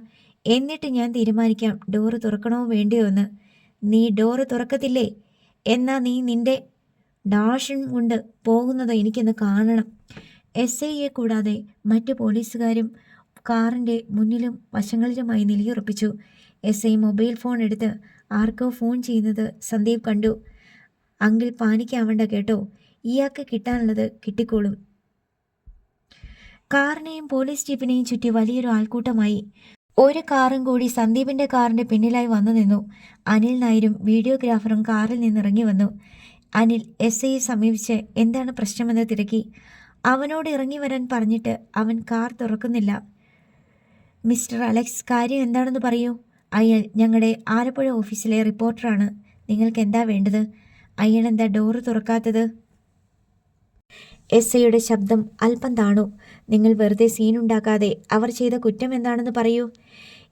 Speaker 1: എന്നിട്ട് ഞാൻ തീരുമാനിക്കാം. ഡോറ് തുറക്കണോ വേണ്ടയോ എന്ന്. നീ ഡോറ് തുറക്കത്തില്ലേ? എന്നാ നീ നിന്റെ ഡാഷൻ കൊണ്ട് പോകുന്നത് എനിക്കൊന്ന് കാണണം. എസ് ഐയെ കൂടാതെ മറ്റു പോലീസുകാരും കാറിന്റെ മുന്നിലും വശങ്ങളിലുമായി നിലയുറപ്പിച്ചു. എസ് ഐ മൊബൈൽ ഫോൺ എടുത്ത് ആർക്കോ ഫോൺ ചെയ്യുന്നത് സന്ദീപ് കണ്ടു. അങ്കിൾ പാനിക്കാവണ്ട കേട്ടോ. ഇയാൾക്ക് കിട്ടാനുള്ളത് കിട്ടിക്കോളും. കാറിനെയും പോലീസ് ജീപ്പിനെയും ചുറ്റി വലിയൊരു ആൾക്കൂട്ടമായി. ഒരു കാറും കൂടി സന്ദീപിന്റെ കാറിന്റെ പിന്നിലായി വന്നു നിന്നു. അനിൽ നായരും വീഡിയോഗ്രാഫറും കാറിൽ നിന്നിറങ്ങി വന്നു. അനിൽ എസ് ഐയെ സമീപിച്ച് എന്താണ് പ്രശ്നമെന്ന് തിരക്കി. അവനോട് ഇറങ്ങി വരാൻ പറഞ്ഞിട്ട് അവൻ കാർ തുറക്കുന്നില്ല. മിസ്റ്റർ അലക്സ് കാര്യം എന്താണെന്ന് പറയൂ. അയ്യൻ ഞങ്ങളുടെ ആലപ്പുഴ ഓഫീസിലെ റിപ്പോർട്ടറാണ്. നിങ്ങൾക്ക് എന്താ വേണ്ടത്? അയ്യൻ എന്താ ഡോറ് തുറക്കാത്തത്? എസ് ഐയുടെ ശബ്ദം അല്പം താണു. നിങ്ങൾ വെറുതെ സീനുണ്ടാക്കാതെ അവർ ചെയ്ത കുറ്റം എന്താണെന്ന് പറയൂ.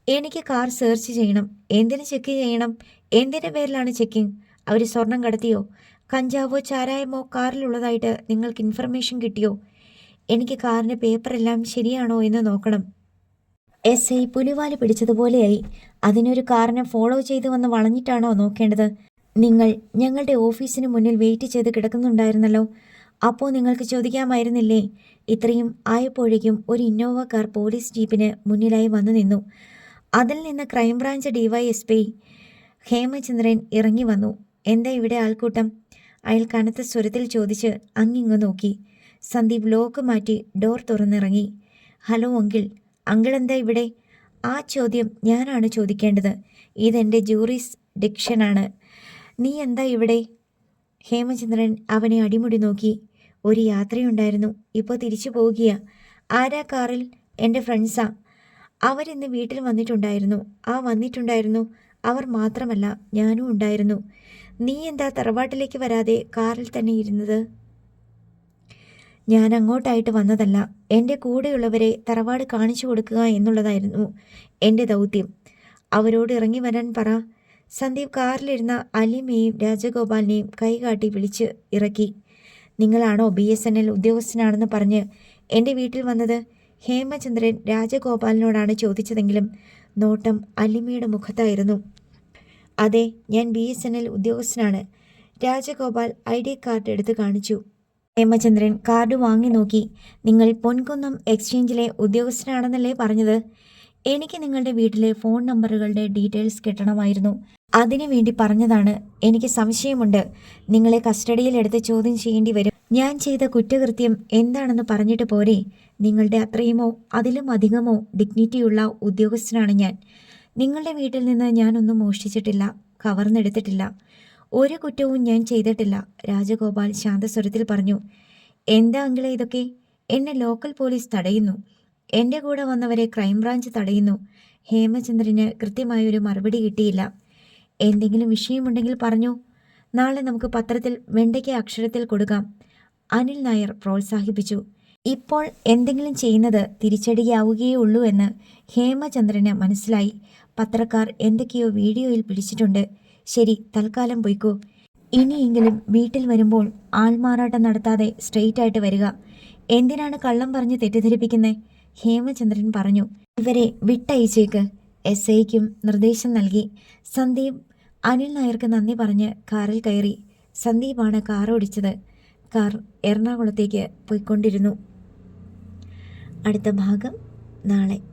Speaker 1: എനിക്ക് കാർ സെർച്ച് ചെയ്യണം. എന്തിന് ചെക്ക് ചെയ്യണം? എന്തിന്റെ പേരിലാണ് ചെക്കിംഗ് അവർ സ്വർണം കടത്തിയോ? കഞ്ചാവോ ചാരായമോ കാറിലുള്ളതായിട്ട് നിങ്ങൾക്ക് ഇൻഫർമേഷൻ കിട്ടിയോ? എനിക്ക് കാറിന്റെ പേപ്പറെല്ലാം ശരിയാണോ എന്ന് നോക്കണം. എസ് ഐ പുലിവാൽ പിടിച്ചതുപോലെയായി. അതിനൊരു കാറിനെ ഫോളോ ചെയ്തു വന്ന് വളഞ്ഞിട്ടാണോ നോക്കേണ്ടത്? നിങ്ങൾ ഞങ്ങളുടെ ഓഫീസിന് മുന്നിൽ വെയിറ്റ് ചെയ്ത് കിടക്കുന്നുണ്ടായിരുന്നല്ലോ. അപ്പോൾ നിങ്ങൾക്ക് ചോദിക്കാമായിരുന്നില്ലേ? ഇത്രയും ആയപ്പോഴേക്കും ഒരു ഇന്നോവ കാർ പോലീസ് ജീപ്പിന് മുന്നിലായി വന്നു നിന്നു. അതിൽ നിന്ന് ക്രൈംബ്രാഞ്ച് ഡിവൈഎസ്പി ഹേമചന്ദ്രൻ ഇറങ്ങി വന്നു. എന്താ ഇവിടെ ആൾക്കൂട്ടം? അയാൾ കനത്ത സ്വരത്തിൽ ചോദിച്ച് അങ്ങിങ്ങ് നോക്കി. സന്ദീപ് ലോക്ക് മാറ്റി ഡോർ തുറന്നിറങ്ങി. ഹലോ അങ്കിൾ അങ്കിൾ എന്താ ഇവിടെ? ആ ചോദ്യം ഞാനാണ് ചോദിക്കേണ്ടത്. ഇതെന്റെ ജൂറിസ് ഡിക്ഷനാണ് നീ എന്താ ഇവിടെ? ഹേമചന്ദ്രൻ അവനെ അടിമുടി നോക്കി. ഒരു യാത്രയുണ്ടായിരുന്നു. ഇപ്പോൾ തിരിച്ചു പോവുകയാ ആരാ കാറിൽ? എന്റെ ഫ്രണ്ട്സാ. അവരിന്ന് വീട്ടിൽ വന്നിട്ടുണ്ടായിരുന്നു. ആ വന്നിട്ടുണ്ടായിരുന്നു. അവർ മാത്രമല്ല ഞാനും ഉണ്ടായിരുന്നു. നീ എന്താ തറവാട്ടിലേക്ക് വരാതെ കാറിൽ തന്നെ ഇരുന്നത്? ഞാൻ അങ്ങോട്ടായിട്ട് വന്നതല്ല. എന്റെ കൂടെയുള്ളവരെ തറവാട് കാണിച്ചു കൊടുക്കുക എന്നുള്ളതായിരുന്നു എന്റെ ദൗത്യം. അവരോട് ഇറങ്ങി വരാൻ പറ. സന്ദീപ് കാറിലിരുന്ന അലിമയെയും രാജഗോപാലിനെയും കൈകാട്ടി വിളിച്ച് ഇറക്കി. നിങ്ങളാണോ ബി എസ് എൻ എൽ ഉദ്യോഗസ്ഥനാണെന്ന് പറഞ്ഞ് എന്റെ വീട്ടിൽ വന്നത്? ഹേമചന്ദ്രൻ രാജഗോപാലിനോടാണ് ചോദിച്ചതെങ്കിലും നോട്ടം അലിമയുടെ മുഖത്തായിരുന്നു. അതെ ഞാൻ ബി എസ് എൻ എൽ ഉദ്യോഗസ്ഥനാണ്. രാജഗോപാൽ ഐ ഡി കാർഡ് എടുത്ത് കാണിച്ചു. ഹേമചന്ദ്രൻ കാർഡ് വാങ്ങി നോക്കി. നിങ്ങൾ പൊൻകുന്നം എക്സ്ചേഞ്ചിലെ ഉദ്യോഗസ്ഥനാണെന്നല്ലേ പറഞ്ഞത്? എനിക്ക് നിങ്ങളുടെ വീട്ടിലെ ഫോൺ നമ്പറുകളുടെ ഡീറ്റെയിൽസ് കിട്ടണമായിരുന്നു. അതിനു വേണ്ടി പറഞ്ഞതാണ്. എനിക്ക് സംശയമുണ്ട്. നിങ്ങളെ കസ്റ്റഡിയിലെടുത്ത് ചോദ്യം ചെയ്യേണ്ടി വരും. ഞാൻ ചെയ്ത കുറ്റകൃത്യം എന്താണെന്ന് പറഞ്ഞിട്ട് പോരെ. നിങ്ങളുടെ അത്രയുമോ അതിലും അധികമോ ഡിഗ്നിറ്റിയുള്ള ഉദ്യോഗസ്ഥനാണ് ഞാൻ. നിങ്ങളുടെ വീട്ടിൽ നിന്ന് ഞാനൊന്നും മോഷ്ടിച്ചിട്ടില്ല കവർന്നെടുത്തിട്ടില്ല. ഒരു കുറ്റവും ഞാൻ ചെയ്തിട്ടില്ല രാജഗോപാൽ ശാന്തസ്വരത്തിൽ പറഞ്ഞു. എന്താ അങ്കിളെ ഇതൊക്കെ? എന്നെ ലോക്കൽ പോലീസ് തടയുന്നു. എന്റെ കൂടെ വന്നവരെ ക്രൈംബ്രാഞ്ച് തടയുന്നു. ഹേമചന്ദ്രന് കൃത്യമായൊരു മറുപടി കിട്ടിയില്ല. എന്തെങ്കിലും വിഷയമുണ്ടെങ്കിൽ പറഞ്ഞു. നാളെ നമുക്ക് പത്രത്തിൽ വെണ്ടയ്ക്ക അക്ഷരത്തിൽ കൊടുക്കാം. അനിൽ നായർ പ്രോത്സാഹിപ്പിച്ചു. ഇപ്പോൾ എന്തെങ്കിലും ചെയ്യുന്നത് തിരിച്ചടിയാവുകയേ ഉള്ളൂ എന്ന് ഹേമചന്ദ്രന് മനസ്സിലായി. പത്രക്കാർ എന്തൊക്കെയോ വീഡിയോയിൽ പിടിച്ചിട്ടുണ്ട്. ശരി തൽക്കാലം പോയിക്കോ. ഇനിയെങ്കിലും വീട്ടിൽ വരുമ്പോൾ ആൾമാറാട്ടം നടത്താതെ സ്ട്രെയിറ്റ് ആയിട്ട് വരിക. എന്തിനാണ് കള്ളം പറഞ്ഞ് തെറ്റിദ്ധരിപ്പിക്കുന്നത് ഹേമചന്ദ്രൻ പറഞ്ഞു. ഇവരെ വിട്ടയച്ചേക്ക്. എസ് ഐക്കും നിർദ്ദേശം നൽകി. സന്ദീപ് അനിൽ നായർക്ക് നന്ദി പറഞ്ഞ് കാറിൽ കയറി. സന്ദീപാണ് കാർ ഓടിച്ചത് കാർ എറണാകുളത്തേക്ക് പോയിക്കൊണ്ടിരുന്നു. അടുത്ത ഭാഗം നാളെ.